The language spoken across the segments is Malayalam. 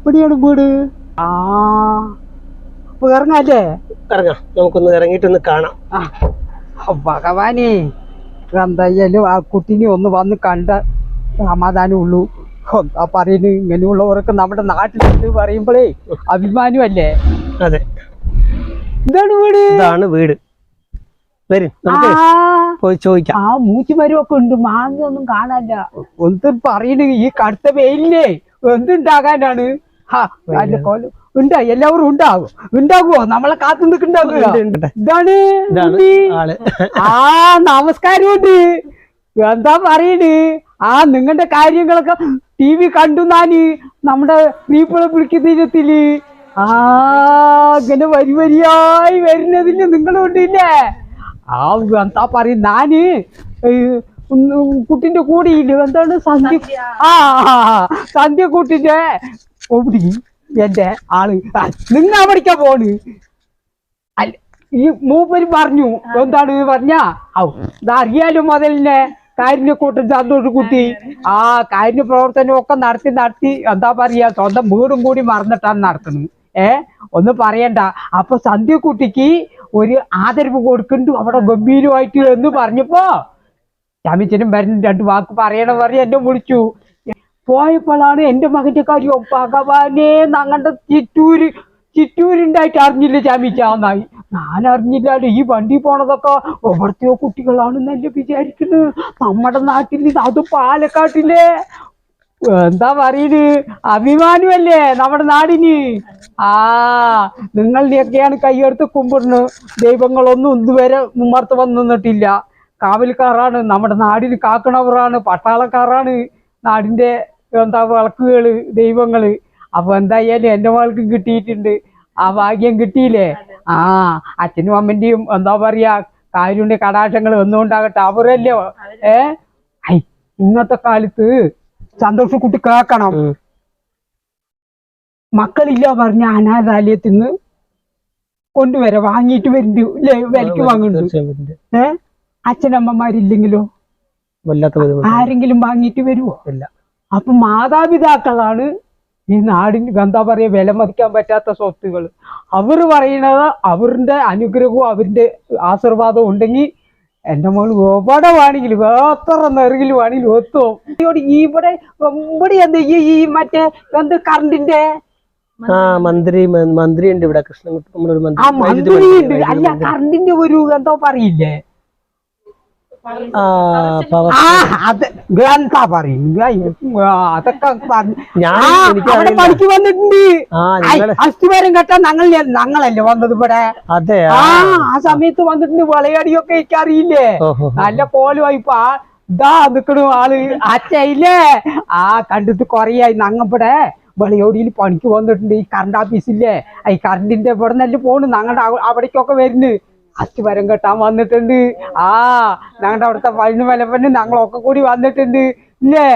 ഇവിടെയാണ് വീട്. ആ. അപ്പൊ ഇറങ്ങാല്ലേ? ഇറങ്ങാം. നമുക്കൊന്ന് ഇറങ്ങിയിട്ടൊന്ന് കാണാം. ഭഗവാനേ. എന്തായാലും ആ കുട്ടിനെ ഒന്ന് വന്ന് കണ്ട സമാധാനമുള്ളൂ. എന്താ പറയുന്നത്? ഇങ്ങനെയുള്ളവരൊക്കെ നമ്മുടെ നാട്ടിലുണ്ട് പറയുമ്പോഴേ അഭിമാനമല്ലേ? അതെ. ഇതാണ് വീട്. ഇതാണ് വീട്. വരും. നമുക്ക് പോയി ചോദിക്കാം. ആ മൂച്ചിമരമൊക്കെ ഉണ്ട്. മാങ്ങ ഒന്നും കാണാനില്ല. എന്ത് പറയണ ഈ കടുത്ത വെയിലിനെ എന്തുണ്ടാകാനാണ്. ഉണ്ടാ എല്ലാവരും ഉണ്ടാകും ഉണ്ടാകുവോ? നമ്മളെ കാത്തു ഉണ്ട്, ഉണ്ട്. ഇതാണ് ആ നമസ്കാരമുണ്ട്. എന്താ പറയണ്? ആ നിങ്ങളുടെ കാര്യങ്ങളൊക്കെ ടി വി കണ്ടു നാന്. നമ്മുടെ നീപ്പിളെ വിളിക്കുന്നതിനത്തിൽ ആ ഇങ്ങനെ വരി വരിയായി വരുന്നതിന് നിങ്ങൾ കൊണ്ടില്ലേ ആ എന്താ പറയും? നാന് കുട്ടിന്റെ കൂടെ ഇല്ല? എന്താണ് സന്ധ്യ ആ സന്ധ്യ കുട്ടിന്റെ ഓടി എന്റെ ആൾ. നിങ്ങ പഠിക്കാൻ പോണ്? അല്ല ഈ മൂപ്പര് പറഞ്ഞു. എന്താണ് പറഞ്ഞ? ഔ ഇത് അറിയാലോ മുതലിനെ കാരിന്റെ കൂട്ടം സന്തോഷ കുട്ടി. ആ കാരിന്റെ പ്രവർത്തനം ഒക്കെ നടത്തി നടത്തി എന്താ പറയാ സ്വന്തം വീടും കൂടി മറന്നിട്ടാണ് നടത്തുന്നത് ഏ ഒന്ന് പറയണ്ട. അപ്പൊ സന്ധ്യക്കുട്ടിക്ക് ഒരു ആദരവ് കൊടുക്കുന്നുണ്ട് അവിടെ ഗംഭീരമായിട്ട് എന്ന് പറഞ്ഞപ്പോ ചാമിച്ചനും വരുന്ന രണ്ട് വാക്ക് പറയണം പറഞ്ഞ് എന്നെ വിളിച്ചു. പോയപ്പോഴാണ് എന്റെ മകന്റെ കാര്യം ഭഗവാനെ ഞങ്ങളുടെ ചിറ്റൂര് ചിറ്റൂരുണ്ടായിട്ട് അറിഞ്ഞില്ല ചാമിച്ചാന്നായി ഞാൻ അറിഞ്ഞില്ലാണ്ട് ഈ വണ്ടി പോണതൊക്കെ എവിടത്തെയോ കുട്ടികളാണെന്നല്ലേ വിചാരിക്കുന്നത് നമ്മുടെ നാട്ടിൽ അത് പാലക്കാട്ടിലെ എന്താ പറയുന്നത് അഭിമാനമല്ലേ നമ്മുടെ നാടിന്? ആ നിങ്ങളുടെയൊക്കെയാണ് കൈയെടുത്ത് കുമ്പിടുന്നു. ദൈവങ്ങളൊന്നും ഇതുവരെ മുമ്മർത്ത് വന്നു നിന്നിട്ടില്ല. കാവൽക്കാരാണ് നമ്മുടെ നാടിന് കാക്കണവറാണ് പട്ടാളക്കാരാണ് നാടിന്റെ എന്താ വിളക്കുകൾ ദൈവങ്ങൾ. അപ്പൊ എന്തായാലും എന്റെ മകൾക്ക് കിട്ടിയിട്ടുണ്ട്. ആ ഭാഗ്യം കിട്ടിയില്ലേ? ആ അച്ഛനും അമ്മന്റെയും എന്താ പറയാ കാരുണ്യ കടാക്ഷങ്ങൾ ഒന്നുകൊണ്ടാകട്ടെ അവരല്ലേ ഏ? ഇന്നത്തെ കാലത്ത് സന്തോഷക്കുട്ടി കേക്കണം. മക്കളില്ല പറഞ്ഞ അനാഥാലയത്തിൽ നിന്ന് കൊണ്ടുവരാം. വാങ്ങിയിട്ട് വരുന്നുണ്ട് ഇല്ലേ? വിലക്ക് വാങ്ങുന്നുണ്ട്. ഏ? അച്ഛനമ്മമാരില്ലെങ്കിലോ? ആരെങ്കിലും വാങ്ങിയിട്ട് വരുമോ അപ്പൊ മാതാപിതാക്കളാണ് ഈ നാടിന് എന്താ പറയാ വില മതിക്കാൻ പറ്റാത്ത സ്വത്തുകൾ അവർ പറയുന്നത് അവരുടെ അനുഗ്രഹവും അവരുടെ ആശീർവാദവും ഉണ്ടെങ്കിൽ എന്റെ മോൾ എവിടെ വേണമെങ്കിലും എത്ര നെറുകിൽ വേണമെങ്കിലും എത്തും. ഇവിടെ ഇവിടെ എന്ത് ഈ മറ്റേ എന്ത് കറണ്ടിന്റെ? ആ മന്ത്രി മന്ത്രി ഉണ്ട് ഇവിടെ. കൃഷ്ണൻകുട്ടി നമ്മുടെ ഒരു മന്ത്രി ഉണ്ട് അല്ല. കറണ്ടിന്റെ ഒരു എന്തോ പറയില്ലേ? ആ പവർ ആ അത് എന്താ പറയും അതൊക്കെ ഞാൻ അവിടെ പണിക്ക് വന്നിട്ടുണ്ട്. അസ്ഥിവാരം കെട്ടാൻ ഞങ്ങൾ ഞങ്ങളല്ലേ വന്നത് ഇവിടെ? അതെ ആ. ആ സമയത്ത് വന്നിട്ടുണ്ട് വിളയടിയൊക്കെ എനിക്ക് അറിയില്ലേ നല്ല കോലുമായി ഇപ്പൊ ആ ഇതാ നിക്കണു ആൾ. അച്ഛയില്ലേ? ആ കണ്ടിട്ട് കൊറേയായി. ഞങ്ങവിടെ വെളിയോടിയിൽ പണിക്ക് വന്നിട്ടുണ്ട്. ഈ കറണ്ട് ഓഫീസില്ലേ ഈ കറണ്ടിന്റെ ഇവിടെ നല്ല പോണ്. ഞങ്ങളുടെ അവിടേക്കൊക്കെ വരുന്നു. അസ്ഥിവരം കെട്ടാൻ വന്നിട്ടുണ്ട്. ആ ഞങ്ങളുടെ അവിടുത്തെ പതിന് വിലപ്പന് ഞങ്ങളൊക്കെ കൂടി വന്നിട്ടുണ്ട്. ഇല്ലേ?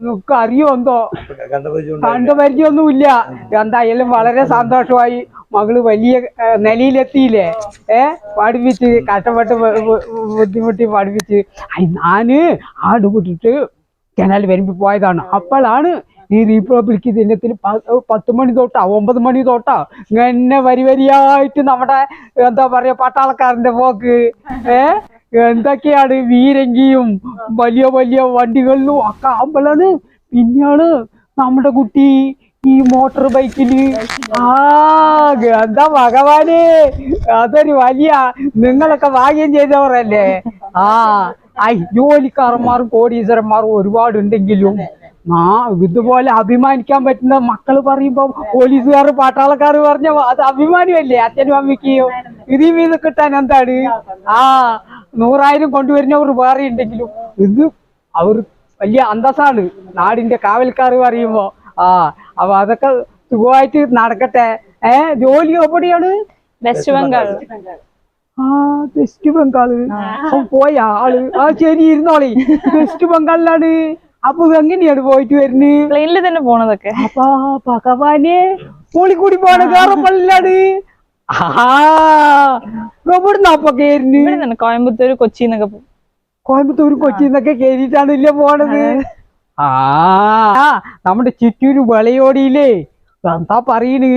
നമുക്ക് അറിയോ എന്തോ? കണ്ട പരിചയമൊന്നുമില്ല. എന്തായാലും വളരെ സന്തോഷമായി മകൾ വലിയ നിലയിലെത്തിയില്ലേ? ഏ പഠിപ്പിച്ച് കഷ്ടപ്പെട്ട് ബുദ്ധിമുട്ടി പഠിപ്പിച്ച്. ഞാൻ ആട് വിട്ടിട്ട് കനാൽ വരുമ്പോ പോയതാണ്. അപ്പോഴാണ് ഈ റീപ്രോബിലിറ്റി ദിനത്തിൽ പത്ത് മണി തൊട്ടാ ഒമ്പത് മണി തൊട്ടാ ഇങ്ങനെ വരി വരിയായിട്ട് നമ്മുടെ എന്താ പറയാ പട്ടാളക്കാരന്റെ പോക്ക്. ഏ? എന്തൊക്കെയാണ് വീരങ്കിയും വലിയ വലിയ വണ്ടികളിലും ഒക്കെ ആകുമ്പോഴാണ് പിന്നെയാണ് നമ്മുടെ കുട്ടി ഈ മോട്ടോർ ബൈക്കിൽ ആ എന്താ ഭഗവാന്? അതൊരു വലിയ നിങ്ങളൊക്കെ ഭാഗ്യം ചെയ്തവരല്ലേ? ആ ജോലിക്കാരന്മാരും കോടീശ്വരന്മാരും ഒരുപാടുണ്ടെങ്കിലും ആ ഇതുപോലെ അഭിമാനിക്കാൻ പറ്റുന്ന മക്കൾ പറയുമ്പോ പോലീസുകാർ പട്ടാളക്കാർ പറഞ്ഞ അത് അഭിമാനമല്ലേ അച്ഛനും അമ്മയ്ക്കും. ഇതിൽ മീത് കിട്ടാൻ എന്താണ്? ആ നൂറായിരം കൊണ്ടുവരുന്നവർ വേറെ ഉണ്ടെങ്കിലും ഇത് അവർ വലിയ അന്തസ്സാണ്. നാടിന്റെ കാവൽക്കാർ പറയുമ്പോ ആ അപ്പൊ അതൊക്കെ സുഖമായിട്ട് നടക്കട്ടെ. ഏ ജോലി എവിടെയാണ്? വെസ്റ്റ് ബംഗാൾ. ആ വെസ്റ്റ് ബംഗാൾ. പോയ ആൾ. ആ ശരി ഇരുന്നോളി. വെസ്റ്റ് ബംഗാളിലാണ്. അപ്പൊ എങ്ങനെയാണ് പോയിട്ട് വരുന്നത് പ്ലെയിനിൽ തന്നെ പോണതൊക്കെ. അപ്പൊ ഭഗവാനെ കൂടി കൂടി പോണ അപ്പൊ കേറിന് കോയമ്പത്തൂർ കൊച്ചി പോകും കോയമ്പത്തൂർ കൊച്ചിന്നൊക്കെ കേറിയിട്ടാണ് ഇല്ല പോണത്? ആ നമ്മുടെ ചുറ്റൂര് വിളയോടിയില്ലേ എന്താ പറയണ്?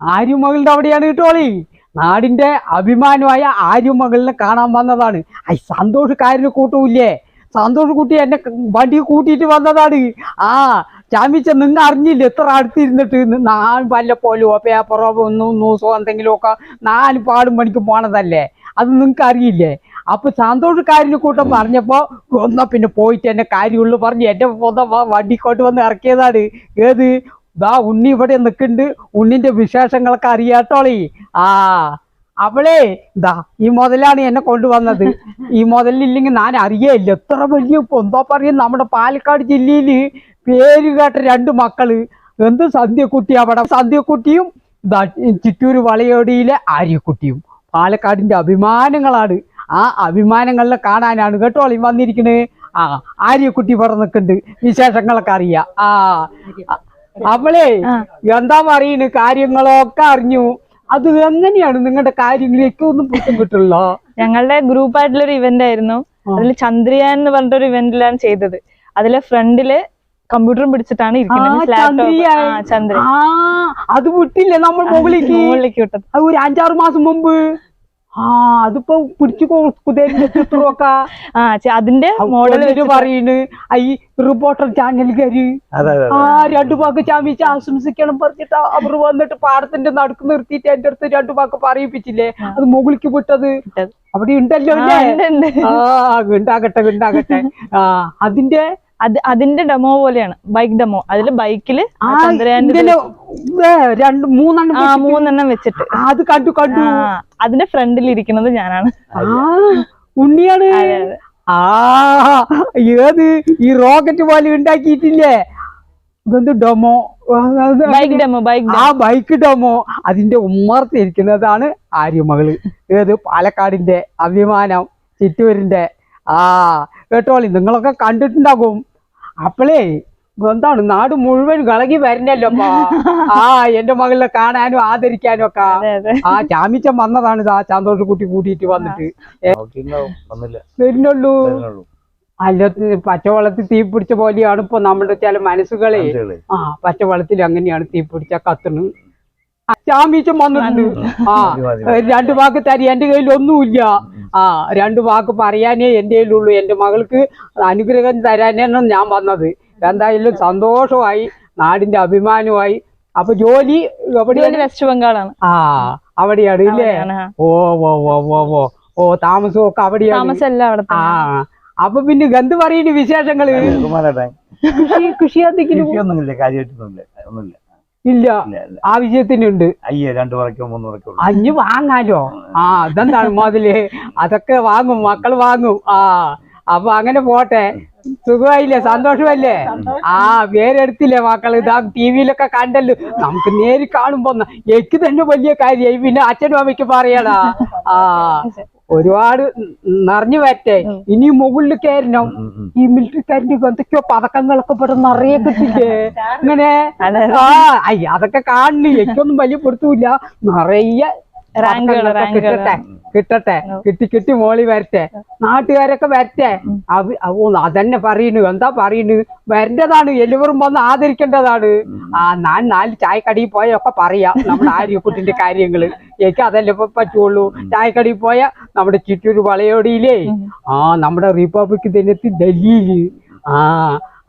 ആര്യമകളുടെ അവിടെയാണ് കേട്ടോളി. നാടിന്റെ അഭിമാനമായ ആര്യമകളിനെ കാണാൻ വന്നതാണ്. ഐ സന്തോഷക്കാരന് കൂട്ടൂല്ലേ സന്തോഷ് കുട്ടി എന്നെ വണ്ടി കൂട്ടിയിട്ട് വന്നതാണ്. ആ ചാമിച്ച നിങ്ങൾ അറിഞ്ഞില്ല? എത്ര അടുത്തിരുന്നിട്ട് ഞാൻ വല്ലപ്പോലും പേപ്പറോ ഒന്നും ന്യൂസോ എന്തെങ്കിലുമൊക്കെ നാല് പാടും മണിക്ക് പോണതല്ലേ? അത് നിങ്ങൾക്ക് അറിയില്ലേ? അപ്പൊ സന്തോഷക്കാരന് കൂട്ടം പറഞ്ഞപ്പോ ഒന്നാ പിന്നെ പോയിട്ട് എന്നെ കാര്യമുള്ളു പറഞ്ഞ് എന്റെ വണ്ടിക്കോട്ട് വന്ന് ഇറക്കിയതാണ്. ഏത്? ഉണ്ണി ഇവിടെ നിൽക്കുന്നുണ്ട് ഉണ്ണിന്റെ വിശേഷങ്ങളൊക്കെ അറിയാട്ടോളി. ആ അവളെ ദാ ഈ മുതലാണ് എന്നെ കൊണ്ടുവന്നത്. ഈ മുതലില്ലെങ്കിൽ ഞാൻ അറിയേയില്ല. എത്ര വലിയ എന്തോ പറയും നമ്മുടെ പാലക്കാട് ജില്ലയിൽ പേര് കേട്ട രണ്ട് മക്കൾ. എന്ത് സന്ധ്യക്കുട്ടി അവിടെ? സന്ധ്യക്കുട്ടിയും ദാ ചിറ്റൂര് വളയോടിയിലെ ആര്യക്കുട്ടിയും. പാലക്കാടിന്റെ അഭിമാനങ്ങളാണ്. ആ അഭിമാനങ്ങളിലെ കാണാനാണ് കേട്ടോ അളി വന്നിരിക്കണേ. ആ ആര്യക്കുട്ടി ഇവിടെ നിൽക്കുന്നുണ്ട്. വിശേഷങ്ങളൊക്കെ അറിയാം. ആ അവളെ എന്താ പറയുന്നത്? കാര്യങ്ങളൊക്കെ അറിഞ്ഞു. അത് എങ്ങനെയാണ് നിങ്ങളുടെ കാര്യങ്ങളിലേക്ക് ഒന്നും പുറത്തും കിട്ടില്ല ഞങ്ങളുടെ ഗ്രൂപ്പ് ആയിട്ടുള്ള ഒരു ഇവന്റ് ആയിരുന്നു അതിൽ ചന്ദ്രയാൻ എന്ന് പറഞ്ഞിട്ട് ഒരു ഇവന്റിലാണ് ചെയ്തത്. അതിലെ ഫ്രണ്ടിൽ കമ്പ്യൂട്ടറും പിടിച്ചിട്ടാണ് ഇരിക്കുന്നത്. ചന്ദ്രയാൻ. അത് വിട്ടില്ലേ നമ്മൾ മുകളിലേക്ക്? മുകളിലേക്ക് വിട്ടത്. അത് ഒരു അഞ്ചാറ് മാസം മുമ്പ്. ആ അതിപ്പോ പിടിച്ചു ചിത്രമൊക്കെ ആ അതിന്റെ മോഡൽ പറയുന്നു ഈ റിപ്പോർട്ടർ ചാനലുകാര് അതെ അതെ ആ രണ്ടു വാക്ക് ചാമ്പിച്ച് ആശംസിക്കണം പറഞ്ഞിട്ട് അവർ വന്നിട്ട് പാടത്തിന്റെ നടുക്ക് നിർത്തിയിട്ട് എന്റെ അടുത്ത് രണ്ടു വാക്ക് പറയിപ്പിച്ചില്ലേ? അത് മുകളിലേക്ക് വിട്ടത്. അവിടെ ഉണ്ടല്ലോ അല്ലേ? ആ ഉണ്ടാകട്ടെ ഉണ്ടാകട്ടെ ആ അതിന്റെ അത് അതിന്റെ ഡെമോ പോലെയാണ്. ബൈക്ക് ഡെമോ അതിൽ ബൈക്കിൽ രണ്ട് മൂന്നെണ്ണം ആ മൂന്നെണ്ണം വെച്ചിട്ട്. അത് കണ്ടു കണ്ടു. അതിന്റെ ഫ്രണ്ടിൽ ഇരിക്കുന്നത് ഞാനാണ്. ഉണ്ണിയാണ്. ആ ഏത് ഈ റോക്കറ്റ് പോലെ ഉണ്ടാക്കിയിട്ടില്ലേ? ഇതെന്ത് ഡൊമോ ബൈക്ക് ഡെമോ ബൈക്ക് ആ ബൈക്ക് ഡെമോ അതിന്റെ ഉമ്മർത്തിരിക്കുന്നതാണ് ആര്യമകൾ. ഏത് പാലക്കാടിന്റെ അഭിമാനം ചിറ്റൂരിന്റെ. ആ കേട്ടോളി നിങ്ങളൊക്കെ കണ്ടിട്ടുണ്ടാകും. അപ്പളേ എന്താണ് നാട് മുഴുവൻ കളകി വരണല്ലോ അപ്പാ. ആ എന്റെ മകളിനെ കാണാനും ആദരിക്കാനും ഒക്കെ. ആ ചാമിച്ചൻ വന്നതാണ് ആ ചാന്തോഷ് കുട്ടി കൂട്ടിയിട്ട് വന്നിട്ട്. വരുന്നുള്ളൂ. അല്ല പച്ചവെള്ളത്തിൽ തീ പിടിച്ച പോലെയാണ് ഇപ്പൊ നമ്മുടെ ചില മനസ്സുകളെ. ആ പച്ചവെള്ളത്തിൽ അങ്ങനെയാണ് തീ പിടിച്ച കത്തുന്നു ചാമീച്ചം വന്നിട്ടുണ്ട്. ആ. രണ്ടു വാക്ക് തരി. എന്റെ കയ്യിൽ ഒന്നുമില്ല. ആ രണ്ടു വാക്ക് പറയാനേ എന്റെ കയ്യിലുള്ളൂ. എന്റെ മകൾക്ക് അനുഗ്രഹം തരാനാണ് ഞാൻ വന്നത്. എന്തായാലും സന്തോഷമായി നാടിന്റെ അഭിമാനമായി അപ്പൊ ജോലി എവിടെയാണ്? വെസ്റ്റ് ബംഗാളാണ്. ആ അവിടെയാണ് ഇല്ലേ? ഓ ഓ ഓ ഓ ഓ ഓ താമസവും ഒക്കെ അവിടെയാണ് അവിടെ ആ. അപ്പൊ പിന്നെ ഗന്ധ പറയുന്നു വിശേഷങ്ങൾ? കൃഷി കൃഷി എന്തെങ്കിലും? കൃഷിയൊന്നുമില്ല കാര്യമായിട്ടൊന്നുമില്ല ഒന്നുമില്ല. ഇല്ല. ആവശ്യത്തിനുണ്ട് അയ്യേ രണ്ടു പറയ്ക്കോ മൂന്ന് പറയ്ക്കോ ഉള്ളൂ. അഞ്ഞ് വാങ്ങാലോ? ആ അതെന്താണ് മുതൽ? അതൊക്കെ വാങ്ങും മക്കൾ വാങ്ങും. ആ അപ്പൊ അങ്ങനെ പോട്ടെ. സുഖമായില്ലേ? സന്തോഷമല്ലേ ആ പേരെടുത്തില്ലേ മക്കൾ? ഇതാ ടി വിയിലൊക്കെ കണ്ടല്ലോ. നമുക്ക് നേരി കാണുമ്പോ എനിക്ക് തന്നെ വലിയ കാര്യമായി. പിന്നെ അച്ഛനും അമ്മയ്ക്ക് പറയടാ. ആ. ഒരുപാട് നിറഞ്ഞു വരട്ടെ. ഇനി മുകളിൽ ഉം. ഈ മിലിറ്ററിക്കാരന്റെ എന്തൊക്കെയോ പതക്കങ്ങളൊക്കെ ഇവിടെ നിറയെ കിട്ടില്ലേ ഇങ്ങനെ ആ അയ്യ അതൊക്കെ കാണില്ല? എനിക്കൊന്നും വലിയ പൊടുത്തൂല്ല നിറയെ. കിട്ടട്ടെ കിട്ടട്ടെ കിട്ടി കിട്ടി മോളി വരട്ടെ നാട്ടുകാരൊക്കെ വരട്ടെ. അതന്നെ പറയുന്നു എന്താ പറയുന്നു വരേണ്ടതാണ് എല്ലാവരും വന്ന് ആദരിക്കേണ്ടതാണ്. ആ ഞാൻ നാല് ചായക്കടയിൽ പോയ ഒക്കെ പറയാം നമ്മുടെ ആര്യക്കുട്ടിന്റെ കാര്യങ്ങൾ. എനിക്ക് അതല്ലേ പറ്റുള്ളൂ. ചായക്കടയിൽ പോയ നമ്മുടെ ചിറ്റൂര് വളയോടിയിലേ ആ നമ്മുടെ റിപ്പബ്ലിക് ദിനത്തിൽ ഡൽഹിയിൽ ആ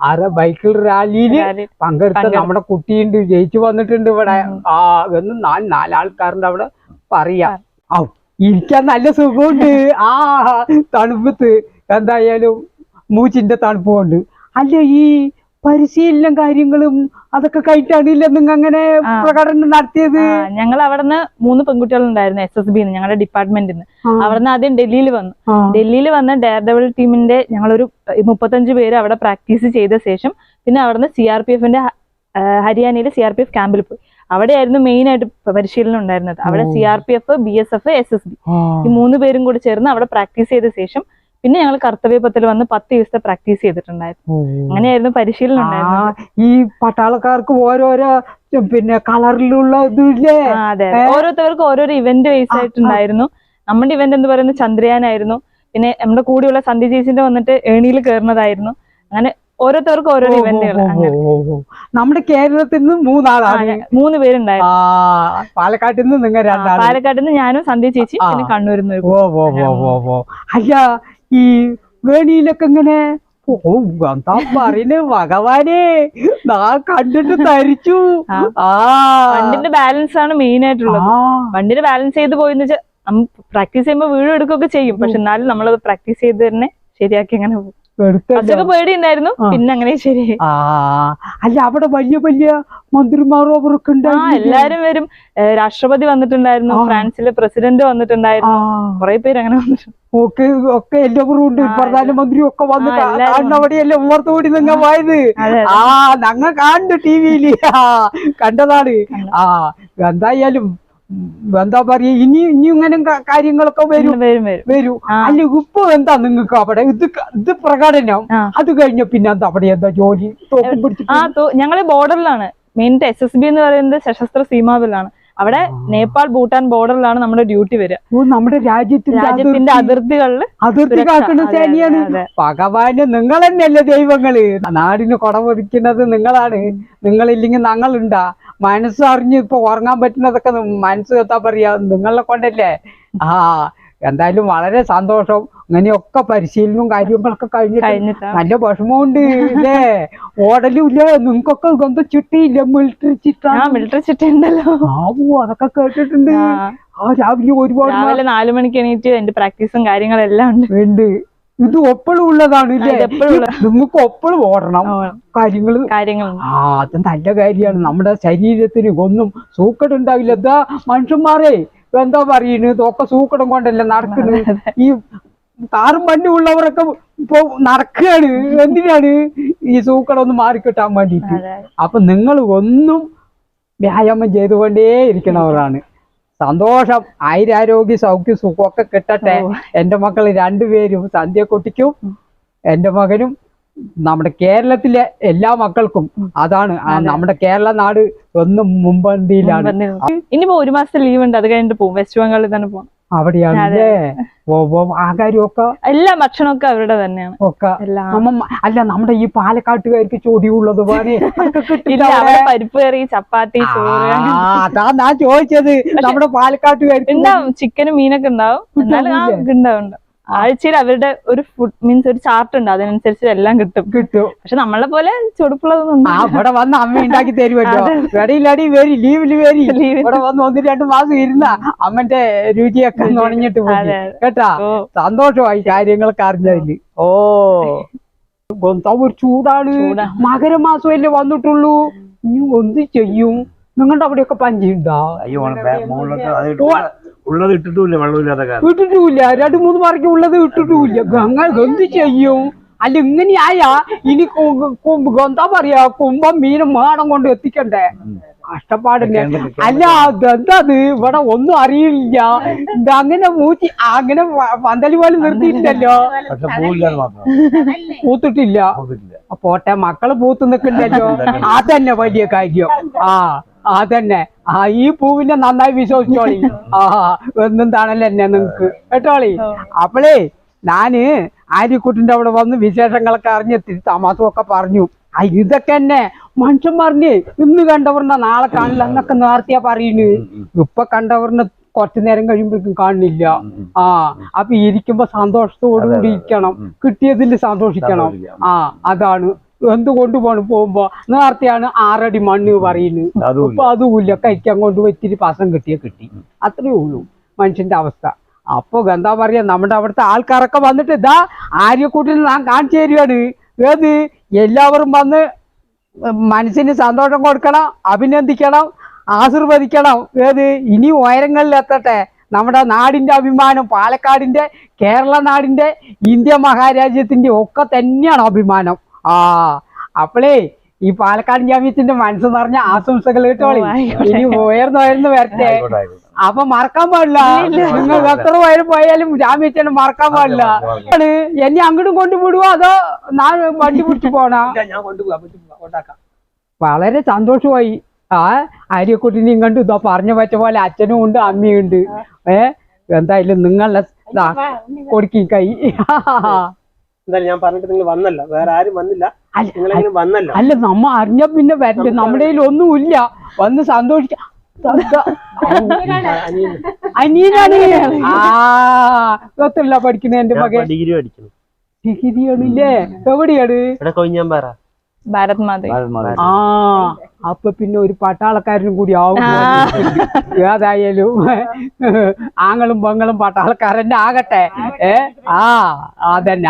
അര ബൈക്കിൽ റാലിയിൽ റാലി. പങ്കെടുത്ത നമ്മുടെ കുട്ടിയുണ്ട് ജയിച്ചു വന്നിട്ടുണ്ട് ഇവിടെ. ആ എന്ന് നാല് നാലാൾക്കാരുണ്ട് അവിടെ. പറയാ. ഔ ഇരിക്കാൻ നല്ല സുഖമുണ്ട്. ആ തണുപ്പത്ത് എന്തായാലും മൂച്ചിന്റെ തണുപ്പ് കൊണ്ട് അല്ല ഈ പരിശീലനം കാര്യങ്ങളും അതൊക്കെ കഴിഞ്ഞിട്ടാണില്ല നിങ്ങൾ അങ്ങനെ പ്രകടനം നടത്തിയത്? ഞങ്ങൾ അവിടുന്ന് മൂന്ന് പെൺകുട്ടികളുണ്ടായിരുന്നു എസ് എസ് ബി ഞങ്ങളുടെ ഡിപ്പാർട്ട്മെന്റിൽ നിന്ന് അവിടുന്ന് ആദ്യം ഡൽഹിയിൽ വന്നു. ഡൽഹിയിൽ വന്ന് ഡെയർ ഡെവൽ ടീമിന്റെ ഞങ്ങളൊരു മുപ്പത്തഞ്ച് പേര് അവിടെ പ്രാക്ടീസ് ചെയ്ത ശേഷം പിന്നെ അവിടുന്ന് സി ആർ പി എഫിന്റെ ഹരിയാനയിലെ സി ആർ പി എഫ് ക്യാമ്പിൽ പോയി. അവിടെയായിരുന്നു മെയിൻ ആയിട്ട് പരിശീലനം ഉണ്ടായിരുന്നത്. അവിടെ C R P F B S F S S B ഈ മൂന്ന് പേരും കൂടി ചേർന്ന് അവിടെ പ്രാക്ടീസ് ചെയ്ത ശേഷം പിന്നെ ഞങ്ങൾ കർത്തവ്യപത്തിൽ വന്ന് പത്ത് ദിവസത്തെ പ്രാക്ടീസ് ചെയ്തിട്ടുണ്ടായിരുന്നു. അങ്ങനെയായിരുന്നു പരിശീലനം ഈ പട്ടാളക്കാർക്ക് ഓരോരോ പിന്നെ കളറിലുള്ള ഇതില്ലേ. ഓരോരുത്തർക്കും ഓരോരോ ഇവന്റ് ബേസ് ആയിട്ടുണ്ടായിരുന്നു നമ്മുടെ ഇവന്റ് എന്ന് പറയുന്നത് ചന്ദ്രയാനായിരുന്നു. പിന്നെ നമ്മുടെ കൂടെയുള്ള സന്ധി ചേച്ചിന്റെ വന്നിട്ട് ഏണിയിൽ കയറുന്നതായിരുന്നു അങ്ങനെ ഓരോരുത്തർക്കും ഓരോരോ ഓ, ഓ, ഇവന്റുകൾ. നമ്മുടെ കേരളത്തിൽ നിന്ന് മൂന്നാളാണ് മൂന്ന് പേരുണ്ടായിരുന്നു. പാലക്കാട്ടിൽ നിന്ന് നിങ്ങൾ ആ, പാലക്കാട്ടിൽ നിന്ന് ഞാനും സന്ധ്യ ചേച്ചി പിന്നെ കണ്ണൂരിൽ നിന്ന് അല്ല ഈ വേണിയിലൊക്കെ ഇങ്ങനെ ഓ എന്താ പറയുന്നത് ഭഗവാനെ നാ കണ്ടിട്ട് തരിച്ചു. ആ. വണ്ടിന്റെ ബാലൻസ് ആണ് മെയിൻ ആയിട്ടുള്ളത്. വണ്ടിന്റെ ബാലൻസ് ചെയ്ത് പോയെന്ന് വെച്ചാൽ പ്രാക്ടീസ് ചെയ്യുമ്പോൾ വീഴും എടുക്കുകയൊക്കെ ചെയ്യും. പക്ഷെ എന്നാലും നമ്മളത് പ്രാക്ടീസ് ചെയ്ത് തന്നെ ശരിയാക്കി അങ്ങനെ പോകും. ഫസ്റ്റൊക്കെ പേടിയുണ്ടായിരുന്നു. പിന്നെ അങ്ങനെ ശരി. ആ അല്ല അവിടെ വലിയ വലിയ മന്ത്രിമാരും അവരൊക്കെ എല്ലാരും വരും. രാഷ്ട്രപതി വന്നിട്ടുണ്ടായിരുന്നു ഫ്രാൻസിലെ പ്രസിഡന്റ് വന്നിട്ടുണ്ടായിരുന്നു. കുറെ പേര് അങ്ങനെ വന്നിട്ടുണ്ട്. ഒക്കെ ഒക്കെ എല്ലാവരും ഉണ്ട്. പ്രധാനമന്ത്രി ഒക്കെ വന്ന് എല്ലാവരും കൂടി നിങ്ങ പോയത്? ആ ഞങ്ങൾ കാണുന്നു ടി വിയിൽ. കണ്ടതാണ്. കണ്ടു. ആ എന്തായാലും എന്താ പറയാ ഇനി ഇനി ഇങ്ങനെ കാര്യങ്ങളൊക്കെ വരും. വരും വരും വരും. വരൂ. ആ. അല്ല ഇപ്പൊ എന്താ നിങ്ങൾക്ക് അവിടെ? ഇത് ഇത് പ്രകടനം. അത് കഴിഞ്ഞ പിന്നെ എന്താ അവിടെ എന്താ ജോലി? തോക്കും ഞങ്ങൾ ബോർഡറിലാണ്. മെയിൻ എസ് എസ് ബി എന്ന് പറയുന്നത് സശസ്ത്ര സീമാവിലാണ് അവിടെ നേപ്പാൾ ഭൂട്ടാൻ ബോർഡറിലാണ് നമ്മുടെ ഡ്യൂട്ടി വരിക. നമ്മുടെ രാജ്യത്തിന്റെ രാജ്യത്തിന്റെ അതിർത്തി- അതിർത്തികളിൽ അതിർത്തി കാക്കുന്ന സേനയാണ്. ഭഗവാന് നിങ്ങൾ തന്നെയല്ലേ ദൈവങ്ങൾ? നാടിന് കുടമൊരുക്കുന്നത് നിങ്ങളാണ്. നിങ്ങളില്ലെങ്കിൽ ഞങ്ങളുണ്ടാ? മനസ്സറിഞ്ഞ് ഇപ്പൊ ഉറങ്ങാൻ പറ്റുന്നതൊക്കെ മനസ്സ് എത്താ പറയാ നിങ്ങളെ കൊണ്ടല്ലേ? ആ എന്തായാലും വളരെ സന്തോഷം. ഇങ്ങനെയൊക്കെ പരിശീലനവും കാര്യങ്ങളൊക്കെ കഴിഞ്ഞിട്ട് നല്ല വിഷമമുണ്ട് ഇല്ലേ? ഓടലും ഇല്ല നിങ്ങൾക്കൊക്കെ ഇതൊന്നും ചിട്ടിയില്ല മിലിറ്ററി ചിട്ട. മിലിറ്ററി ചിട്ട ഉണ്ടല്ലോ. ആവൂ അതൊക്കെ കേട്ടിട്ടുണ്ട്. ആ, രാവിലെ ഒരുപാട് നാല് നാലു മണിക്ക് എണീറ്റ് എന്റെ പ്രാക്ടീസും കാര്യങ്ങളെല്ലാം ഉണ്ട്. ഉണ്ട്. ഇത് ഒപ്പളും ഉള്ളതാണ് എപ്പോഴും നിങ്ങൾക്ക് ഒപ്പളും ഓടണം. കാര്യങ്ങൾ കാര്യങ്ങൾ ആ അത് നല്ല കാര്യമാണ്. നമ്മുടെ ശരീരത്തിന് ഒന്നും സൂക്കടുണ്ടാവില്ല എന്താ മനുഷ്യന്മാരെ എന്താ പറയുന്നത്? ഇതൊക്കെ സൂക്കടം കൊണ്ടല്ല നടക്കുന്നത് ഈ കാറും വണ്ടി ഉള്ളവരൊക്കെ ഇപ്പൊ നടക്കുകയാണ്. എന്തിനാണ് ഈ സൂക്കടം ഒന്ന് മാറിക്കിട്ടാൻ വേണ്ടിയിട്ട്. അപ്പൊ നിങ്ങൾ ഒന്നും വ്യായാമം ചെയ്തുകൊണ്ടേ ഇരിക്കണവരാണ് സന്തോഷം. ആയിരാരോഗ്യ സൗഖ്യ സുഖമൊക്കെ കിട്ടട്ടെ. എന്റെ മക്കൾ രണ്ടുപേരും സന്ധ്യക്കുട്ടിക്കും. എന്റെ മകനും നമ്മുടെ കേരളത്തിലെ എല്ലാ മക്കൾക്കും അതാണ്. നമ്മുടെ കേരള നാട് ഒന്നും മുമ്പന്തിയിലാണ് വന്നിരുന്നു. ഇനിയിപ്പോ ഒരു മാസത്തെ ലീവ് ഉണ്ട് അത് കഴിഞ്ഞിട്ട് പോകും വെസ്റ്റ് ബംഗാളിൽ തന്നെ പോകും അവിടെയാണ് അതെ. അല്ലേ ഓ ഓ ആകാരമൊക്കെ എല്ലാ ഭക്ഷണമൊക്കെ അവരുടെ തന്നെയാണ്. ഒക്കെ. അല്ല നമ്മുടെ ഈ പാലക്കാട്ടുകാർക്ക് ചോദ്യമുള്ളത് പോലെ. പരിപ്പ് കറി ചപ്പാത്തി ചോറ്. അതാ ഞാൻ ചോദിച്ചത്. നമ്മുടെ പാലക്കാട്ടുകാർക്ക് ചിക്കനും മീനൊക്കെ ഉണ്ടാവും? എന്നാലും ആ ഉണ്ടാവും. ആഴ്ചയിൽ അവരുടെ ഒരു ഫുഡ് മീൻസ് ഒരു ചാർട്ട് ഉണ്ട്. അതിനനുസരിച്ച് എല്ലാം കിട്ടും. കിട്ടും. പക്ഷെ നമ്മളെ പോലെ ചൊടുപ്പുള്ളതൊന്നും ഇവിടെ വന്ന് അമ്മ ഉണ്ടാക്കി തരുമല്ലോ. വെടിയിലടി വരി ലീവിൽ വരി. Leave ഇവിടെ വന്ന് ഒന്ന് രണ്ട് മാസം ഇരുന്ന അമ്മന്റെ രുചിയൊക്കെ നുണഞ്ഞിട്ട് കേട്ടാ? സന്തോഷമായി കാര്യങ്ങളൊക്കെ അറിഞ്ഞതിൽ. ഓ. ഗൊന്ത ഒരു ചൂടാണ്. മകരമാസം മകരമാസമല്ലേ വന്നിട്ടുള്ളൂ. ഇനി എന്ത് ചെയ്യും? നിങ്ങളുടെ അവിടെയൊക്കെ പഞ്ചിയുണ്ടോ അയ്യോ ഉള്ളത് ഇട്ടിട്ടുമില്ല വെള്ളമില്ലാത്ത കാര്യം ഇട്ടിട്ടുമില്ല. രണ്ടു മൂന്ന് മാർക്ക് ഉള്ളത് ഇട്ടിട്ടുമില്ല. ഗംഗ എന്ത് ചെയ്യും. അല്ല ഇങ്ങനെയായാ ഇനി എന്താ പറയാ കുമ്പം മീനും മാടം കൊണ്ട് എത്തിക്കണ്ടേ? കഷ്ടപ്പാടില്ല? അല്ല അതെന്താത്? ഇവിടെ ഒന്നും അറിയില്ല. അങ്ങനെ മൂച്ചി അങ്ങനെ പന്തലി പോലെ നിർത്തിയിട്ടില്ലല്ലോ. പൂത്തിട്ടില്ല. പോട്ടെ മക്കൾ പൂത്ത് ആ അതന്നെ വലിയ കാര്യം. ആ അതന്നെ. ആ ഈ പൂവിനെ നന്നായി വിശ്വസിച്ചോളി. ആ എന്നും താണല്ലോ എന്നെ നിങ്ങക്ക്? കേട്ടോളി? അപ്പളേ ഞാൻ ആര്യക്കുട്ടിന്റെ അവിടെ വന്ന് വിശേഷങ്ങളൊക്കെ അറിഞ്ഞ് തമാസമൊക്കെ പറഞ്ഞു. ആ ഇതൊക്കെ തന്നെ പറഞ്ഞ് ഇന്ന് കണ്ടവറിനെ നാളെ കാണില്ല എന്നൊക്കെ നേർത്തിയാ പറയുന്നു ഇപ്പൊ കണ്ടവരുടെ കുറച്ചു നേരം കഴിയുമ്പോഴേക്കും കാണില്ല. ആ അപ്പൊ ഇരിക്കുമ്പോ സന്തോഷത്തോടുകൂടി ഇരിക്കണം. കിട്ടിയതിൽ സന്തോഷിക്കണം. ആ അതാണ്. എന്ത് കൊണ്ടുപോകണം പോകുമ്പോ? നേരത്തെയാണ് ആറടി മണ്ണ് പറയുന്നത് ഇപ്പൊ അതുമില്ല. കഴിക്കാൻ കൊണ്ട് ഇത്തിരി പാസം കിട്ടിയ കിട്ടി. അത്രേ ഉള്ളൂ മനുഷ്യന്റെ അവസ്ഥ. അപ്പൊ എന്താ പറയാ നമ്മുടെ അവിടുത്തെ ആൾക്കാരൊക്കെ വന്നിട്ട് ഇതാ ആര്യക്കൂട്ടിൽ ഞാൻ കാണിച്ചു തരികയാണ് ഏത്? എല്ലാവരും വന്ന് മനസ്സിന് സന്തോഷം കൊടുക്കണം അഭിനന്ദിക്കണം ആശീർവദിക്കണം. ഏത്? ഇനി ഉയരങ്ങളിൽ എത്തട്ടെ. നമ്മുടെ നാടിന്റെ അഭിമാനം പാലക്കാടിന്റെ കേരള നാടിന്റെ ഇന്ത്യ മഹാരാജ്യത്തിന്റെ ഒക്കെ തന്നെയാണ് അഭിമാനം. ആ അപ്പളേ ഈ പാലക്കാട് ജാമ്യത്തിന്റെ മനസ്സ് നിറഞ്ഞ ആശംസകൾ കേട്ടോളി. ഇനി ഉയർന്നു ഉയർന്നു വരട്ടെ. അപ്പൊ മറക്കാൻ പാടില്ല. നിങ്ങൾ എത്ര പേര് പോയാലും ജാമ്യത്തിന് മറക്കാൻ പാടില്ല. എന്നെ അങ്ങോട്ടും കൊണ്ടുപോടുവോ അതോ ഞാൻ വണ്ടി പിടിച്ചു പോണോ? ഞാൻ കൊണ്ടുപോകാം കൊണ്ടാക്കാം. വളരെ സന്തോഷമായി. ആ അരിയക്കുട്ടിനെ കണ്ടു. ഇതാ പറഞ്ഞു പറ്റ പോലെ അച്ഛനും ഉണ്ട് അമ്മയും ഉണ്ട്. ഏ എന്തായാലും നിങ്ങളുടെ കൊടുക്കി കൈ. എന്തായാലും ഞാൻ പറഞ്ഞിട്ട് നിങ്ങൾ വന്നല്ല. വേറെ ആരും വന്നില്ല. അല്ല, നിങ്ങളെങ്കിലും വന്നല്ല. അല്ല നമ്മ അറിഞ്ഞ പിന്നെ വരണ്ട. നമ്മുടെ കയ്യിൽ ഒന്നുമില്ല. വന്ന് സന്തോഷിക്കാം അനിയനാണ്. ആ ഇതൊത്തല്ല പഠിക്കുന്ന എന്റെ മകൻ. ഡിഗ്രി പഠിക്കുന്നു. ഡിഗ്രിയാണില്ലേ? എവിടെയാണ്? ഇവിടെ കൊഞ്ഞാൻ പറ ഭാരത് മാത. ആ അപ്പൊ പിന്നെ ഒരു പട്ടാളക്കാരനും കൂടി ആവും. ഏതായാലും ആങ്ങളും പെങ്ങളും പട്ടാളക്കാരന്റെ ആകട്ടെ. ഏ ആ അതന്നെ.